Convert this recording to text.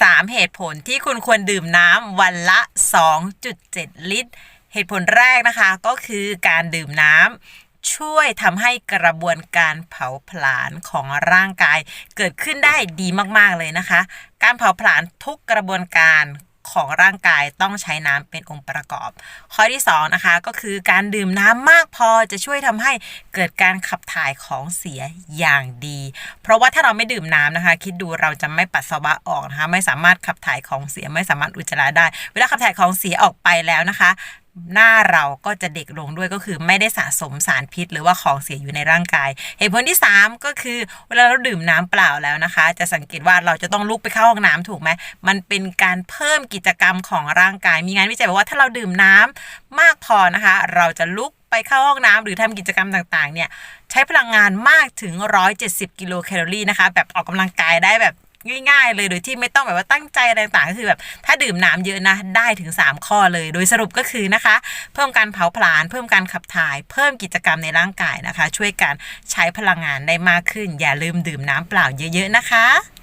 3 เหตุผลที่คุณควรดื่มน้ำวันละ 2.7 ลิตร เหตุผลแรกนะคะก็คือการดื่มน้ำช่วยทำให้กระบวนการเผาผลาญของร่างกาย เกิดขึ้นได้ดีมาก ๆ เลยนะคะ การเผาผลาญทุกกระบวนการ ของร่างกายต้องใช้น้ำเป็นองค์ประกอบ ข้อที่สองนะคะก็คือการดื่มน้ำมากพอจะช่วยทำให้เกิดการขับถ่ายของเสียอย่างดี เพราะว่าถ้าเราไม่ดื่มน้ำนะคะ คิดดูเราจะไม่ปัสสาวะออกนะคะ ไม่สามารถขับถ่ายของเสียไม่สามารถอุจจาระได้ เวลาขับถ่ายของเสียออกไปแล้วนะคะ หน้าเราก็จะเด็กลงด้วยก็คือไม่ได้สะสมสารพิษ หรือว่าของเสียอยู่ในร่างกาย เหตุผลที่ 3 ก็คือเวลาเราดื่มน้ำเปล่าแล้วนะคะ จะสังเกตว่าเราจะต้องลุกไปเข้าห้องน้ำถูกไหมมันเป็นการเพิ่มกิจกรรมของร่างกาย มีงานวิจัยบอกว่าถ้าเราดื่มน้ำมากพอนะคะ เราจะลุกไปเข้าห้องน้ำหรือทำกิจกรรมต่างๆเนี่ยใช้พลังงานมากถึง 170 กิโลแคลอรี่นะคะ แบบออกกำลังกายได้แบบ ง่ายๆ เลยโดยที่ไม่ต้องแบบว่าตั้งใจอะไรต่างๆก็คือแบบถ้าดื่มน้ำเยอะนะได้ถึง 3 ข้อเลย โดยสรุปก็คือนะคะ เพิ่มการเผาผลาญเพิ่มการขับถ่าย เพิ่มกิจกรรมในร่างกายนะคะ ช่วยการใช้พลังงานได้มากขึ้น อย่าลืมดื่มน้ำเปล่าเยอะ ๆ นะคะ